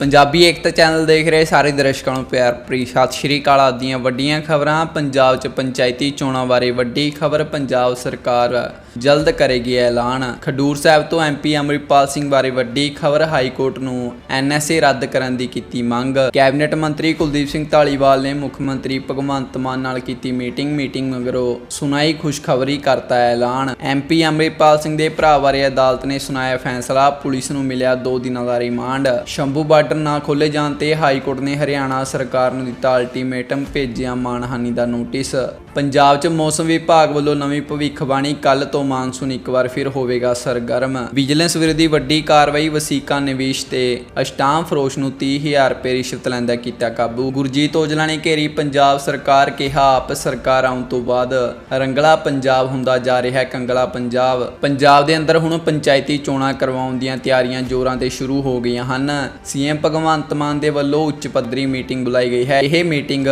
ਪੰਜਾਬੀ ਏਕਤਾ channel ਦੇਖ ਰਹੇ ਸਾਰੇ ਦਰਸ਼ਕਾਂ ਨੂੰ ਪਿਆਰ ਭਰੀ ਸਤਿ ਸ਼੍ਰੀ ਅਕਾਲ। ਆਪ ਵੱਡੀਆਂ ਖਬਰਾਂ, ਪੰਜਾਬ 'ਚ ਪੰਚਾਇਤੀ ਚੋਣਾਂ ਬਾਰੇ ਵੱਡੀ ਖਬਰ ਪੰਜਾਬ ਸਰਕਾਰ ਜਲਦ ਕਰੇਗੀ ਐਲਾਨ। ਖਡੂਰ ਸਾਹਿਬ ਤੋਂ ਐਮਪੀ ਅਮਰਿਤਪਾਲ ਸਿੰਘ ਬਾਰੇ ਵੱਡੀ ਖਬਰ ਹਾਈ ਕੋਰਟ ਨੂੰ ਐਨਐਸਏ ਰੱਦ ਕਰਨ ਦੀ ਕੀਤੀ ਮੰਗ। ਕੈਬਨਿਟ ਮੰਤਰੀ ਕੁਲਦੀਪ ਸਿੰਘ ਢਾਲੀਵਾਲ ਨੇ ਮੁੱਖ ਮੰਤਰੀ ਭਗਵੰਤ ਮਾਨ ਨਾਲ ਕੀਤੀ ਮੀਟਿੰਗ। ਮੀਟਿੰਗ ਮਗਰੋਂ ਸੁਣਾਈ ਖੁਸ਼ਖਬਰੀ ਕਰਤਾ ਐਲਾਨ। ਐਮਪੀ ਅਮਰਿਤਪਾਲ ਸਿੰਘ ਦੇ ਭਰਾ ਬਾਰੇ ਅਦਾਲਤ ਨੇ ਸੁਣਾਇਆ ਫੈਸਲਾ। ਪੁਲਿਸ ਨੂੰ ਮਿਲਿਆ 2 ਦਿਨਾਂ ਦਾ ਰਿਮਾਂਡ। ਸ਼ੰਭੂ ਬਾਰਡਰ ਨਾ ਖੋਲੇ ਜਾਣ ਤੇ ਹਾਈ ਕੋਰਟ ਨੇ ਹਰਿਆਣਾ ਸਰਕਾਰ ਨੂੰ ਦਿੱਤਾ ਅਲਟੀਮੇਟਮ ਭੇਜਿਆ ਮਾਨਹਾਨੀ ਦਾ ਨੋਟਿਸ ਪੰਜਾਬ 'ਚ ਮੌਸਮ ਵਿਭਾਗ ਵੱਲੋਂ ਨਵੀਂ ਭਵਿੱਖਬਾਣੀ ਕੱਲ ਤੋਂ ਮਾਨਸੂਨ ਇੱਕ ਵਾਰ ਫਿਰ ਹੋਵੇਗਾ ਸਰਗਰਮ। ਵਿਜੀਲੈਂਸ ਵਿਰੋਧੀ ਵੱਡੀ ਕਾਰਵਾਈ, ਵਸੀਕਾ ਨਿਵੇਸ਼ ਤੇ ਅਸ਼ਟਾਮ ਫਰੋਸ਼ ਨੂੰ 30000 ਰੁਪਏ ਰਿਸ਼ਵਤ ਲੈਂਦਾ ਕੀਤਾ ਕਾਬੂ। ਗੁਰਜੀਤ ਔਜਲਾ ਨੇ ਘੇਰੀ ਪੰਜਾਬ ਸਰਕਾਰ ਕਿਹਾ, ਆਪ ਸਰਕਾਰ ਆਉਣ ਤੋਂ ਬਾਅਦ ਰੰਗਲਾ ਪੰਜਾਬ ਹੁੰਦਾ ਜਾ ਰਿਹਾ ਹੈ ਕੰਗਲਾ ਪੰਜਾਬ। ਪੰਜਾਬ ਦੇ ਅੰਦਰ ਹੁਣ ਪੰਚਾਇਤੀ ਚੋਣਾਂ ਕਰਵਾਉਣ ਦੀਆਂ ਤਿਆਰੀਆਂ ਜ਼ੋਰਾਂ ਤੇ ਸ਼ੁਰੂ ਹੋ ਗਈਆਂ ਹਨ। ਸੀਐਮ ਭਗਵੰਤ ਮਾਨ ਦੇ ਵੱਲੋਂ ਉੱਚ ਪੱਧਰੀ ਮੀਟਿੰਗ ਬੁਲਾਈ ਗਈ ਹੈ। ਇਹ ਮੀਟਿੰਗ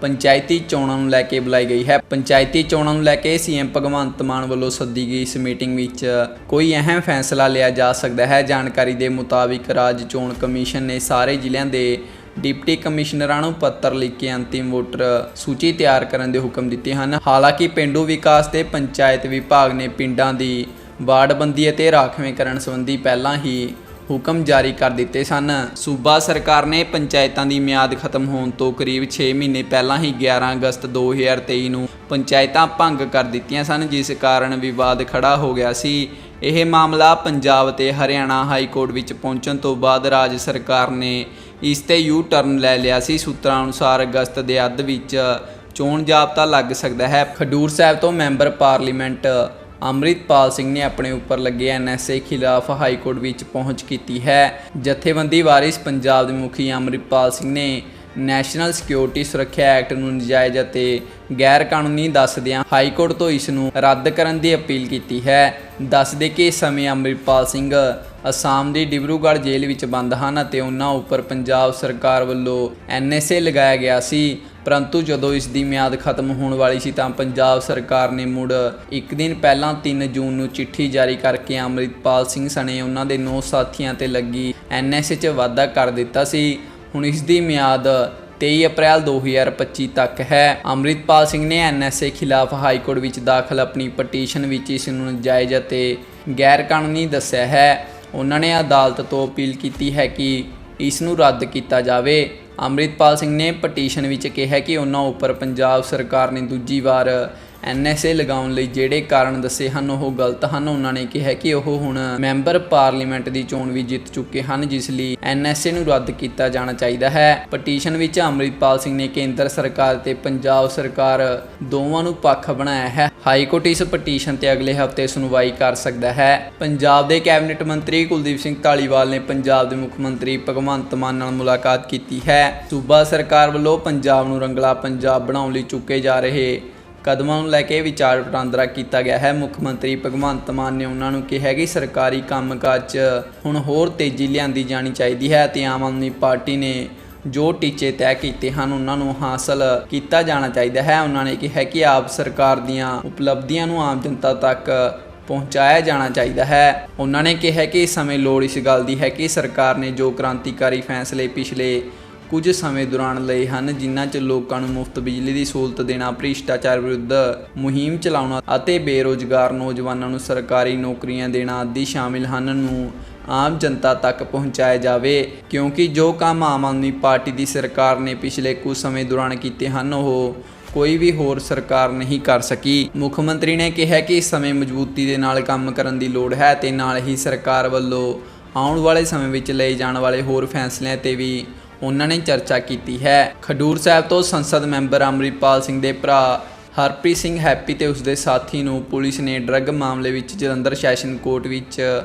ਪੰਚਾਇਤੀ ਚੋਣਾਂ ਨੂੰ ਲੈ ਕੇ ਬੁਲਾਈ ਗਈ ਹੈ। ਪੰਚਾਇਤੀ ਚੋਣਾਂ ਨੂੰ ਲੈ ਕੇ ਸੀਐਮ ਭਗਵੰਤ ਮਾਨ ਵੱਲੋਂ ਸੱਦੀ ਗਈ ਇਸ ਮੀਟਿੰਗ ਵਿੱਚ ਕੋਈ ਅਹਿਮ ਫੈਸਲਾ ਲਿਆ ਜਾ ਸਕਦਾ ਹੈ। ਜਾਣਕਾਰੀ ਦੇ ਮੁਤਾਬਿਕ ਰਾਜ ਚੋਣ ਕਮਿਸ਼ਨ ਨੇ ਸਾਰੇ ਜ਼ਿਲ੍ਹਿਆਂ ਦੇ ਡਿਪਟੀ ਕਮਿਸ਼ਨਰਾਂ ਨੂੰ ਪੱਤਰ ਲਿਖ ਕੇ ਅੰਤਿਮ ਵੋਟਰ ਸੂਚੀ ਤਿਆਰ ਕਰਨ ਦੇ ਹੁਕਮ ਦਿੱਤੇ ਹਨ। ਹਾਲਾਂਕਿ ਪਿੰਡੂ ਵਿਕਾਸ ਤੇ ਪੰਚਾਇਤ ਵਿਭਾਗ ਨੇ ਪਿੰਡਾਂ ਦੀ ਵਾਰਡਬੰਦੀ ਅਤੇ ਰਾਖਵੇਂਕਰਨ ਸੰਬੰਧੀ ਪਹਿਲਾਂ ਹੀ ਹੁਕਮ ਜਾਰੀ ਕਰ ਦਿੱਤੇ ਸਨ। ਸੂਬਾ ਸਰਕਾਰ ਨੇ ਪੰਚਾਇਤਾਂ ਦੀ ਮਿਆਦ ਖਤਮ ਹੋਣ ਤੋਂ ਕਰੀਬ 6 ਮਹੀਨੇ ਪਹਿਲਾਂ ਹੀ 11 ਅਗਸਤ 2023 ਨੂੰ ਪੰਚਾਇਤਾਂ ਭੰਗ ਕਰ ਦਿੱਤੀਆਂ ਸਨ, ਜਿਸ ਕਾਰਨ ਵਿਵਾਦ ਖੜਾ ਹੋ ਗਿਆ ਸੀ। ਇਹ ਮਾਮਲਾ ਪੰਜਾਬ ਤੇ ਹਰਿਆਣਾ ਹਾਈ ਕੋਰਟ ਵਿੱਚ ਪਹੁੰਚਣ ਤੋਂ ਬਾਅਦ ਰਾਜ ਸਰਕਾਰ ਨੇ ਇਸ ਤੇ ਯੂ ਟਰਨ ਲੈ ਲਿਆ ਸੀ। ਸੂਤਰਾਂ ਅਨੁਸਾਰ ਅਗਸਤ ਦੇ ਅੱਧ ਵਿੱਚ ਚੋਣ ਜਾਬਤਾ ਲੱਗ ਸਕਦਾ ਹੈ। ਖਡੂਰ ਸਾਹਿਬ ਤੋਂ ਮੈਂਬਰ ਪਾਰਲੀਮੈਂਟ ਅੰਮ੍ਰਿਤਪਾਲ ਸਿੰਘ ਨੇ ਆਪਣੇ ਉੱਪਰ ਲੱਗੇ ਐਨਐਸਏ ਖਿਲਾਫ ਹਾਈ ਕੋਰਟ ਵਿੱਚ ਪਹੁੰਚ ਕੀਤੀ ਹੈ। ਜਥੇਬੰਦੀ ਵਾਰਿਸ ਪੰਜਾਬ ਦੇ ਮੁਖੀ ਅੰਮ੍ਰਿਤਪਾਲ ਸਿੰਘ ਨੇ ਨੈਸ਼ਨਲ ਸਿਕਿਉਰਿਟੀ ਸੁਰੱਖਿਆ ਐਕਟ ਨੂੰ ਨਜਾਇਜ਼ ਅਤੇ ਗੈਰ ਕਾਨੂੰਨੀ ਦੱਸਦਿਆਂ ਹਾਈ ਕੋਰਟ ਤੋਂ ਇਸ ਨੂੰ ਰੱਦ ਕਰਨ ਦੀ ਅਪੀਲ ਕੀਤੀ ਹੈ। ਦੱਸਦੇ ਕਿ ਇਸ ਸਮੇਂ ਅੰਮ੍ਰਿਤਪਾਲ ਸਿੰਘ ਅਸਾਮ ਦੀ ਡਿਬਰੂਗੜ੍ਹ ਜੇਲ੍ਹ ਵਿੱਚ ਬੰਦ ਹਨ ਅਤੇ ਉਹਨਾਂ ਉੱਪਰ ਪੰਜਾਬ ਸਰਕਾਰ ਵੱਲੋਂ ਐਨਐਸਏ ਲਗਾਇਆ ਗਿਆ ਸੀ। ਪਰੰਤੂ ਜਦੋਂ ਇਸ ਦੀ ਮਿਆਦ ਖਤਮ ਹੋਣ ਵਾਲੀ ਸੀ ਤਾਂ ਪੰਜਾਬ ਸਰਕਾਰ ਨੇ ਮੁੜ ਇੱਕ ਦਿਨ ਪਹਿਲਾਂ 3 ਜੂਨ ਨੂੰ ਚਿੱਠੀ ਜਾਰੀ ਕਰਕੇ ਅੰਮ੍ਰਿਤਪਾਲ ਸਿੰਘ ਸਣੇ ਉਹਨਾਂ ਦੇ ਨੌ ਸਾਥੀਆਂ ਤੇ ਲੱਗੀ ਐਨਐਸਏ 'ਚ ਵਾਧਾ ਕਰ ਦਿੱਤਾ ਸੀ। ਹੁਣ ਇਸ ਦੀ ਮਿਆਦ 23 ਅਪ੍ਰੈਲ 2025 ਤੱਕ ਹੈ। ਅੰਮ੍ਰਿਤਪਾਲ ਸਿੰਘ ਨੇ ਐਨਐਸਏ ਖਿਲਾਫ ਹਾਈ ਕੋਰਟ ਵਿੱਚ ਦਾਖਲ ਆਪਣੀ ਪਟੀਸ਼ਨ ਵਿੱਚ ਇਸ ਨੂੰ ਨਜਾਇਜ਼ ਅਤੇ ਗੈਰ ਕਾਨੂੰਨੀ ਦੱਸਿਆ ਹੈ। ਉਹਨਾਂ ਨੇ ਅਦਾਲਤ ਤੋਂ ਅਪੀਲ ਕੀਤੀ ਹੈ ਕਿ ਇਸ ਨੂੰ ਰੱਦ ਕੀਤਾ ਜਾਵੇ। ਅੰਮ੍ਰਿਤਪਾਲ ਸਿੰਘ ਨੇ ਪਟੀਸ਼ਨ ਵਿੱਚ ਕਿਹਾ ਕਿ ਉਹਨਾਂ ਉੱਪਰ ਪੰਜਾਬ ਸਰਕਾਰ ਨੇ ਦੂਜੀ ਵਾਰ ਐਨਐਸਏ ਲਗਾਉਣ ਲਈ ਜਿਹੜੇ ਕਾਰਨ ਦੱਸੇ ਹਨ, ਉਹ ਗਲਤ ਹਨ। ਉਹਨਾਂ ਨੇ ਕਿਹਾ ਕਿ ਉਹ ਹੁਣ ਮੈਂਬਰ ਪਾਰਲੀਮੈਂਟ ਦੀ ਚੋਣ ਵੀ ਜਿੱਤ ਚੁੱਕੇ ਹਨ, ਜਿਸ ਲਈ ਐਨਐਸਏ ਨੂੰ ਰੱਦ ਕੀਤਾ ਜਾਣਾ ਚਾਹੀਦਾ ਹੈ। ਪਟੀਸ਼ਨ ਵਿੱਚ ਅੰਮ੍ਰਿਤਪਾਲ ਸਿੰਘ ਨੇ ਕੇਂਦਰ ਸਰਕਾਰ ਤੇ ਪੰਜਾਬ ਸਰਕਾਰ ਦੋਵਾਂ ਨੂੰ ਪੱਖ ਬਣਾਇਆ ਹੈ। ਹਾਈ ਕੋਰਟ ਇਸ ਪਟੀਸ਼ਨ ਤੇ ਅਗਲੇ ਹਫ਼ਤੇ ਸੁਣਵਾਈ ਕਰ ਸਕਦਾ ਹੈ। ਪੰਜਾਬ ਦੇ ਕੈਬਨਿਟ ਮੰਤਰੀ ਕੁਲਦੀਪ ਸਿੰਘ ਢਾਲੀਵਾਲ ਨੇ ਪੰਜਾਬ ਦੇ ਮੁੱਖ ਮੰਤਰੀ ਭਗਵੰਤ ਮਾਨ ਨਾਲ ਮੁਲਾਕਾਤ ਕੀਤੀ ਹੈ। ਸੂਬਾ ਸਰਕਾਰ ਵੱਲੋਂ ਪੰਜਾਬ ਨੂੰ ਰੰਗਲਾ ਪੰਜਾਬ ਬਣਾਉਣ ਲਈ ਚੁੱਕੇ ਜਾ ਰਹੇ ਕਦਮਾਂ ਨੂੰ ਲੈ ਕੇ ਵਿਚਾਰ ਵਟਾਂਦਰਾ ਕੀਤਾ ਗਿਆ ਹੈ। ਮੁੱਖ ਮੰਤਰੀ ਭਗਵੰਤ ਮਾਨ ਨੇ ਉਹਨਾਂ ਨੂੰ ਕਿਹਾ ਕਿ ਸਰਕਾਰੀ ਕੰਮਕਾਜ 'ਚ ਹੁਣ ਹੋਰ ਤੇਜ਼ੀ ਲਿਆਂਦੀ ਜਾਣੀ ਚਾਹੀਦੀ ਹੈ ਤੇ ਆਮ ਆਦਮੀ ਪਾਰਟੀ ਨੇ ਜੋ ਟੀਚੇ ਤੈਅ ਕੀਤੇ ਹਨ, ਉਹਨਾਂ ਨੂੰ ਹਾਸਲ ਕੀਤਾ ਜਾਣਾ ਚਾਹੀਦਾ ਹੈ। ਉਹਨਾਂ ਨੇ ਕਿਹਾ ਕਿ ਆਪ ਸਰਕਾਰ ਦੀਆਂ ਉਪਲਬਧੀਆਂ ਨੂੰ ਆਮ ਜਨਤਾ ਤੱਕ ਪਹੁੰਚਾਇਆ ਜਾਣਾ ਚਾਹੀਦਾ ਹੈ। ਉਹਨਾਂ ਨੇ ਕਿਹਾ ਕਿ ਇਸ ਸਮੇਂ ਲੋੜ ਇਸ ਗੱਲ ਦੀ ਹੈ ਕਿ ਸਰਕਾਰ ਨੇ ਜੋ ਕ੍ਰਾਂਤੀਕਾਰੀ ਫੈਸਲੇ ਪਿਛਲੇ ਕੁਝ ਸਮੇਂ ਦੌਰਾਨ ਲਏ ਹਨ, ਜਿਨ੍ਹਾਂ 'ਚ ਲੋਕਾਂ ਨੂੰ ਮੁਫਤ ਬਿਜਲੀ ਦੀ ਸਹੂਲਤ ਦੇਣਾ, ਭ੍ਰਿਸ਼ਟਾਚਾਰ ਵਿਰੁੱਧ ਮੁਹਿੰਮ ਚਲਾਉਣਾ ਅਤੇ ਬੇਰੋਜ਼ਗਾਰ ਨੌਜਵਾਨਾਂ ਨੂੰ ਸਰਕਾਰੀ ਨੌਕਰੀਆਂ ਦੇਣਾ ਆਦਿ ਸ਼ਾਮਿਲ ਹਨ ਨੂੰ ਆਮ ਜਨਤਾ ਤੱਕ ਪਹੁੰਚਾਇਆ ਜਾਵੇ। ਕਿਉਂਕਿ ਜੋ ਕੰਮ ਆਮ ਆਦਮੀ ਪਾਰਟੀ ਦੀ ਸਰਕਾਰ ਨੇ ਪਿਛਲੇ ਕੁਝ ਸਮੇਂ ਦੌਰਾਨ ਕੀਤੇ ਹਨ, ਉਹ ਕੋਈ ਵੀ ਹੋਰ ਸਰਕਾਰ ਨਹੀਂ ਕਰ ਸਕੀ। ਮੁੱਖ ਮੰਤਰੀ ਨੇ ਕਿਹਾ ਕਿ ਇਸ ਸਮੇਂ ਮਜ਼ਬੂਤੀ ਦੇ ਨਾਲ ਕੰਮ ਕਰਨ ਦੀ ਲੋੜ ਹੈ ਤੇ ਨਾਲ ਹੀ ਸਰਕਾਰ ਵੱਲੋਂ ਆਉਣ ਵਾਲੇ ਸਮੇਂ ਵਿੱਚ ਲਏ ਜਾਣ ਵਾਲੇ ਹੋਰ ਫੈਸਲਿਆਂ ਤੇ ਵੀ ਉਹਨਾਂ ਨੇ ਚਰਚਾ ਕੀਤੀ ਹੈ। ਖਡੂਰ ਸਾਹਿਬ ਤੋਂ ਸੰਸਦ ਮੈਂਬਰ ਅਮਰਿਤਪਾਲ ਸਿੰਘ ਦੇ ਭਰਾ ਹਰਪ੍ਰੀਤ ਸਿੰਘ ਹੈਪੀ ਤੇ ਉਸਦੇ ਸਾਥੀ ਨੂੰ ਪੁਲਿਸ ਨੇ ਡਰੱਗ ਮਾਮਲੇ ਵਿੱਚ ਜਲੰਧਰ ਸੈਸ਼ਨ ਕੋਰਟ ਵਿੱਚ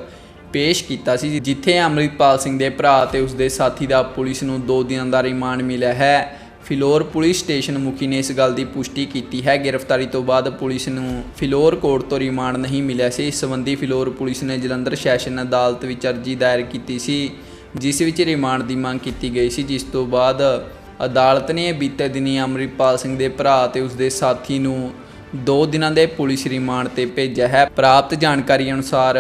ਪੇਸ਼ ਕੀਤਾ ਸੀ, ਜਿੱਥੇ ਅਮਰਿਤਪਾਲ ਸਿੰਘ ਦੇ ਭਰਾ ਤੇ ਉਸਦੇ ਸਾਥੀ ਦਾ ਪੁਲਿਸ ਨੂੰ 2 ਦਿਨਾਂ ਦਾ ਰਿਮਾਂਡ ਮਿਲਿਆ ਹੈ। ਫਿਲੌਰ ਪੁਲਿਸ ਸਟੇਸ਼ਨ ਮੁਖੀ ਨੇ ਇਸ ਗੱਲ ਦੀ ਪੁਸ਼ਟੀ ਕੀਤੀ ਹੈ। ਗ੍ਰਿਫਤਾਰੀ ਤੋਂ ਬਾਅਦ ਪੁਲਿਸ ਨੂੰ ਫਿਲੌਰ ਕੋਰਟ ਤੋਂ ਰਿਮਾਂਡ ਨਹੀਂ ਮਿਲਿਆ ਸੀ। ਇਸ ਸੰਬੰਧੀ ਫਿਲੌਰ ਪੁਲਿਸ ਨੇ ਜਲੰਧਰ ਸੈਸ਼ਨ ਅਦਾਲਤ ਵਿੱਚ ਅਰਜ਼ੀ ਦਾਇਰ ਕੀਤੀ ਸੀ। ਜਿਸ ਵਿੱਚ ਰਿਮਾਂਡ ਦੀ ਮੰਗ ਕੀਤੀ ਗਈ ਸੀ, ਜਿਸ ਤੋਂ ਬਾਅਦ ਅਦਾਲਤ ਨੇ ਬੀਤੇ ਦਿਨੀ ਅਮਰਿਤਪਾਲ ਸਿੰਘ ਦੇ ਭਰਾ ਤੇ ਉਸਦੇ ਸਾਥੀ ਨੂੰ 2 ਦਿਨਾਂ ਦੇ ਪੁਲਿਸ ਰਿਮਾਂਡ ਤੇ ਭੇਜਿਆ ਹੈ। ਪ੍ਰਾਪਤ ਜਾਣਕਾਰੀ ਅਨੁਸਾਰ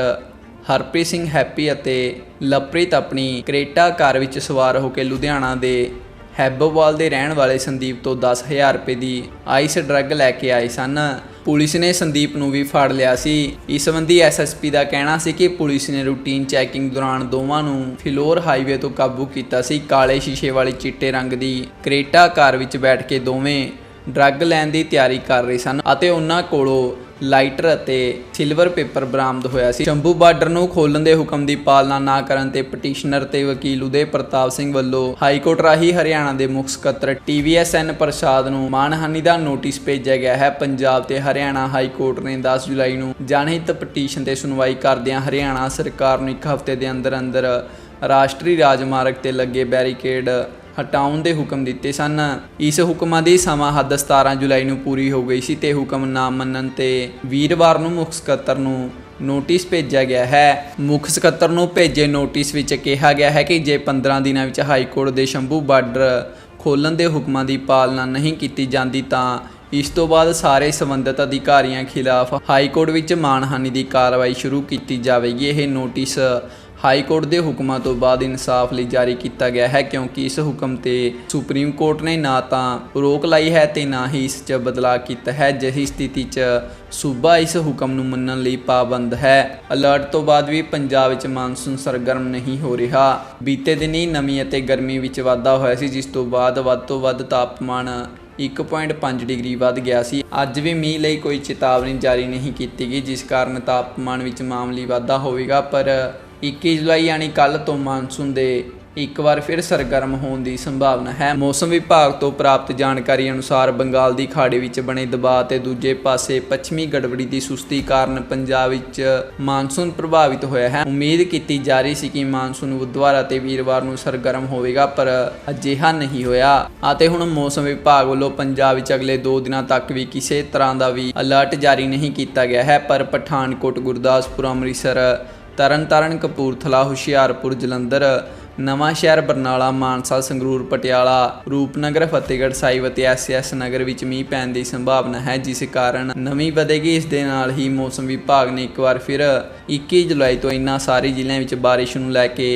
ਹਰਪ੍ਰੀਤ ਸਿੰਘ ਹੈਪੀ ਅਤੇ ਲਵਪ੍ਰੀਤ ਆਪਣੀ ਕ੍ਰੇਟਾ ਕਾਰ ਵਿੱਚ ਸਵਾਰ ਹੋ ਕੇ ਲੁਧਿਆਣਾ ਦੇ ਹੈਬੋਵਾਲ ਦੇ ਰਹਿਣ ਵਾਲੇ ਸੰਦੀਪ ਤੋਂ 10000 ਰੁਪਏ ਦੀ ਆਈਸ ਡਰੱਗ ਲੈ ਕੇ ਆਏ ਸਨ। ਪੁਲਿਸ ਨੇ ਸੰਦੀਪ ਨੂੰ ਵੀ ਫੜ ਲਿਆ ਸੀ। ਇਸ ਸੰਬੰਧੀ ਐਸਐਸਪੀ ਦਾ ਕਹਿਣਾ ਸੀ ਕਿ ਪੁਲਿਸ ਨੇ ਰੂਟੀਨ ਚੈਕਿੰਗ ਦੌਰਾਨ ਦੋਵਾਂ ਨੂੰ ਫਿਲੌਰ ਹਾਈਵੇ ਤੋਂ ਕਾਬੂ ਕੀਤਾ ਸੀ। ਕਾਲੇ ਸ਼ੀਸ਼ੇ ਵਾਲੀ ਚਿੱਟੇ ਰੰਗ ਦੀ ਕ੍ਰੇਟਾ ਕਾਰ ਵਿੱਚ ਬੈਠ ਕੇ ਦੋਵੇਂ ਡਰੱਗ ਲੈਣ ਦੀ ਤਿਆਰੀ ਕਰ ਰਹੇ ਸਨ ਅਤੇ ਉਹਨਾਂ ਕੋਲੋਂ ਲਾਈਟਰ ਅਤੇ ਸਿਲਵਰ ਪੇਪਰ ਬਰਾਮਦ ਹੋਇਆ ਸੀ। ਸ਼ੰਭੂ ਬਾਰਡਰ ਨੂੰ ਖੋਲਣ ਦੇ ਹੁਕਮ ਦੀ ਪਾਲਣਾ ਨਾ ਕਰਨ ਤੇ ਪਟੀਸ਼ਨਰ ਤੇ ਵਕੀਲ ਉਦੇ ਪ੍ਰਤਾਪ ਸਿੰਘ ਵੱਲੋਂ ਹਾਈ ਕੋਰਟ ਰਾਹੀਂ ਹਰਿਆਣਾ ਦੇ ਮੁੱਖ ਸਕੱਤਰ ਟੀਵੀਐਸਐਨ ਪ੍ਰਸਾਦ ਨੂੰ ਮਾਨਹਾਨੀ ਦਾ ਨੋਟਿਸ ਭੇਜਿਆ ਗਿਆ ਹੈ। ਪੰਜਾਬ ਤੇ ਹਰਿਆਣਾ ਹਾਈ ਕੋਰਟ ਨੇ 10 ਜੁਲਾਈ ਨੂੰ ਜਨਹਿਤ ਪਟੀਸ਼ਨ ਤੇ ਸੁਣਵਾਈ ਕਰਦਿਆਂ ਹਰਿਆਣਾ ਸਰਕਾਰ ਨੂੰ ਇੱਕ ਹਫ਼ਤੇ ਦੇ ਅੰਦਰ ਅੰਦਰ ਰਾਸ਼ਟਰੀ ਰਾਜਮਾਰਗ ਤੇ ਲੱਗੇ ਬੈਰੀਕੇਡ ਹਟਾਉਣ ਦੇ ਹੁਕਮ ਦਿੱਤੇ ਸਨ। ਇਸ ਹੁਕਮਾਂ ਦੀ ਸਮਾਂ ਹੱਦ 17 ਜੁਲਾਈ ਨੂੰ ਪੂਰੀ ਹੋ ਗਈ ਸੀ ਤੇ ਹੁਕਮ ਨਾ ਮੰਨਣ ਤੇ ਵੀਰਵਾਰ ਨੂੰ ਮੁੱਖ ਸਕੱਤਰ ਨੂੰ ਨੋਟਿਸ ਭੇਜਿਆ ਗਿਆ ਹੈ। ਮੁੱਖ ਸਕੱਤਰ ਨੂੰ ਭੇਜੇ ਨੋਟਿਸ ਵਿੱਚ ਕਿਹਾ ਗਿਆ ਹੈ ਕਿ ਜੇ 15 ਦਿਨਾਂ ਵਿੱਚ ਹਾਈ ਕੋਰਟ ਦੇ ਸ਼ੰਭੂ ਬਾਰਡਰ ਖੋਲਣ ਦੇ ਹੁਕਮਾਂ ਦੀ ਪਾਲਣਾ ਨਹੀਂ ਕੀਤੀ ਜਾਂਦੀ ਤਾਂ ਇਸ ਤੋਂ ਬਾਅਦ ਸਾਰੇ ਸੰਬੰਧਿਤ ਅਧਿਕਾਰੀਆਂ ਖਿਲਾਫ ਹਾਈ ਕੋਰਟ ਵਿੱਚ ਮਾਨਹਾਨੀ ਦੀ ਕਾਰਵਾਈ ਸ਼ੁਰੂ ਕੀਤੀ ਜਾਵੇਗੀ। ਇਹ ਨੋਟਿਸ ਹਾਈ ਕੋਰਟ ਦੇ ਹੁਕਮਾਂ ਤੋਂ ਬਾਅਦ ਇਨਸਾਫ ਲਈ ਜਾਰੀ ਕੀਤਾ ਗਿਆ ਹੈ, ਕਿਉਂਕਿ ਇਸ ਹੁਕਮ ਤੇ ਸੁਪਰੀਮ ਕੋਰਟ ਨੇ ਨਾ ਤਾਂ ਰੋਕ ਲਾਈ ਹੈ ਤੇ ਨਾ ਹੀ ਇਸ 'ਚ ਬਦਲਾਅ ਕੀਤਾ ਹੈ। ਜਿਹੀ ਸਥਿਤੀ 'ਚ ਸੂਬਾ ਇਸ ਹੁਕਮ ਨੂੰ ਮੰਨਣ ਲਈ ਪਾਬੰਦ ਹੈ। ਅਲਰਟ ਤੋਂ ਬਾਅਦ ਵੀ ਪੰਜਾਬ ਵਿੱਚ ਮਾਨਸੂਨ ਸਰਗਰਮ ਨਹੀਂ ਹੋ ਰਿਹਾ। ਬੀਤੇ ਦਿਨੀ ਨਮੀ ਅਤੇ ਗਰਮੀ ਵਿੱਚ ਵਾਧਾ ਹੋਇਆ ਸੀ, ਜਿਸ ਤੋਂ ਬਾਅਦ ਵੱਧ ਤੋਂ ਵੱਧ ਤਾਪਮਾਨ 1.5 ਡਿਗਰੀ ਵੱਧ ਗਿਆ ਸੀ। ਅੱਜ ਵੀ ਮੀਂਹ ਲਈ ਕੋਈ ਚੇਤਾਵਨੀ ਜਾਰੀ ਨਹੀਂ ਕੀਤੀ ਗਈ, ਜਿਸ ਕਾਰਨ ਤਾਪਮਾਨ ਵਿੱਚ ਮਾਮੂਲੀ ਵਾਧਾ ਹੋਵੇਗਾ, ਪਰ 21 ਜੁਲਾਈ ਯਾਨੀ ਕੱਲ ਤੋਂ ਮਾਨਸੂਨ ਦੇ ਇੱਕ ਵਾਰ ਫਿਰ ਸਰਗਰਮ ਹੋਣ ਦੀ ਸੰਭਾਵਨਾ ਹੈ। ਮੌਸਮ ਵਿਭਾਗ ਤੋਂ ਪ੍ਰਾਪਤ ਜਾਣਕਾਰੀ ਅਨੁਸਾਰ ਬੰਗਾਲ ਦੀ ਖਾੜੀ ਵਿੱਚ ਬਣੇ ਦਬਾਅ ਤੇ ਦੂਜੇ ਪਾਸੇ ਪੱਛਮੀ ਗੜਬੜੀ ਦੀ ਸੁਸਤੀ ਕਾਰਨ ਪੰਜਾਬ ਵਿੱਚ ਮਾਨਸੂਨ ਪ੍ਰਭਾਵਿਤ ਹੋਇਆ ਹੈ। ਉਮੀਦ ਕੀਤੀ ਜਾ ਰਹੀ ਸੀ ਕਿ ਮਾਨਸੂਨ ਬੁੱਧਵਾਰ ਅਤੇ ਵੀਰਵਾਰ ਨੂੰ ਸਰਗਰਮ ਹੋਵੇਗਾ, ਪਰ ਅਜਿਹਾ ਨਹੀਂ ਹੋਇਆ। ਅਤੇ ਹੁਣ ਮੌਸਮ ਵਿਭਾਗ ਵੱਲੋਂ ਪੰਜਾਬ ਵਿੱਚ ਅਗਲੇ 2 ਦਿਨਾਂ ਤੱਕ ਵੀ ਕਿਸੇ ਤਰ੍ਹਾਂ ਦਾ ਵੀ ਅਲਰਟ ਜਾਰੀ ਨਹੀਂ ਕੀਤਾ ਗਿਆ ਹੈ, ਪਰ ਪਠਾਨਕੋਟ, ਗੁਰਦਾਸਪੁਰ, ਅੰਮ੍ਰਿਤਸਰ ਤਰਨਤਾਰਨ ਕਪੂਰਥਲਾ, ਹੁਸ਼ਿਆਰਪੁਰ, ਜਲੰਧਰ, ਨਵਾਂ ਸ਼ਹਿਰ, ਬਰਨਾਲਾ, ਮਾਨਸਾ, ਸੰਗਰੂਰ, ਪਟਿਆਲਾ, ਰੂਪਨਗਰ, ਫਤਿਹਗੜ੍ਹ ਸਾਹਿਬ ਅਤੇ ਐਸਐਸ ਨਗਰ ਵਿੱਚ ਮੀਂਹ ਪੈਣ ਦੀ ਸੰਭਾਵਨਾ ਹੈ, ਜਿਸ ਕਾਰਨ ਨਮੀ ਵਧੇਗੀ। ਇਸ ਦੇ ਨਾਲ ਹੀ ਮੌਸਮ ਵਿਭਾਗ ਨੇ ਇੱਕ ਵਾਰ ਫਿਰ 21 ਜੁਲਾਈ ਤੋਂ ਇਨ੍ਹਾਂ ਸਾਰੇ ਜ਼ਿਲ੍ਹਿਆਂ ਵਿੱਚ ਬਾਰਿਸ਼ ਨੂੰ ਲੈ ਕੇ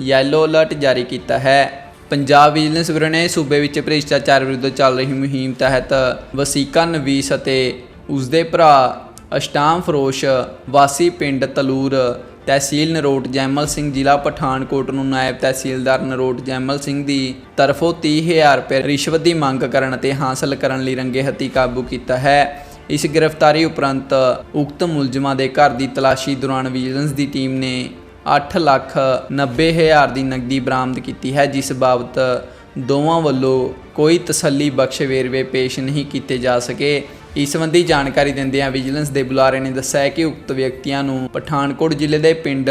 ਯੈਲੋ ਅਲਰਟ ਜਾਰੀ ਕੀਤਾ ਹੈ। ਪੰਜਾਬ ਵਿਜੀਲੈਂਸ ਬਿਊਰੋ ਨੇ ਸੂਬੇ ਵਿੱਚ ਭ੍ਰਿਸ਼ਟਾਚਾਰ ਵਿਰੁੱਧ ਚੱਲ ਰਹੀ ਮੁਹਿੰਮ ਤਹਿਤ ਵਸੀਕਾ, ਨਵੀਸ ਅਤੇ ਉਸਦੇ ਭਰਾ ਅਸ਼ਟਾਮ ਫਰੋਸ਼ ਵਾਸੀ ਪਿੰਡ ਤਲੂਰ ਤਹਿਸੀਲ ਨਰੋਟ ਜੈਮਲ ਸਿੰਘ ਜ਼ਿਲ੍ਹਾ ਪਠਾਨਕੋਟ ਨੂੰ ਨਾਇਬ ਤਹਿਸੀਲਦਾਰ ਨਰੋਟ ਜੈਮਲ ਸਿੰਘ ਦੀ ਤਰਫੋਂ 30000 ਰੁਪਏ ਰਿਸ਼ਵਤ ਦੀ ਮੰਗ ਕਰਨ ਅਤੇ ਹਾਸਲ ਕਰਨ ਲਈ ਰੰਗੇ ਹੱਥੀ ਕਾਬੂ ਕੀਤਾ ਹੈ। ਇਸ ਗ੍ਰਿਫਤਾਰੀ ਉਪਰੰਤ ਉਕਤ ਮੁਲਜ਼ਮਾਂ ਦੇ ਘਰ ਦੀ ਤਲਾਸ਼ੀ ਦੌਰਾਨ ਵਿਜੀਲੈਂਸ ਦੀ ਟੀਮ ਨੇ 8 ਲੱਖ 90 ਹਜ਼ਾਰ ਦੀ ਨਕਦੀ ਬਰਾਮਦ ਕੀਤੀ ਹੈ, ਜਿਸ ਬਾਬਤ ਦੋਵਾਂ ਵੱਲੋਂ ਕੋਈ ਤਸੱਲੀ ਬਖਸ਼ ਵੇਰਵੇ ਪੇਸ਼ ਨਹੀਂ ਕੀਤੇ ਜਾ ਸਕੇ। ਇਸ ਸੰਬੰਧੀ ਜਾਣਕਾਰੀ ਦਿੰਦਿਆਂ ਵਿਜੀਲੈਂਸ ਦੇ ਬੁਲਾਰੇ ਨੇ ਦੱਸਿਆ ਕਿ ਉਕਤ ਵਿਅਕਤੀਆਂ ਨੂੰ ਪਠਾਨਕੋਟ ਜ਼ਿਲ੍ਹੇ ਦੇ ਪਿੰਡ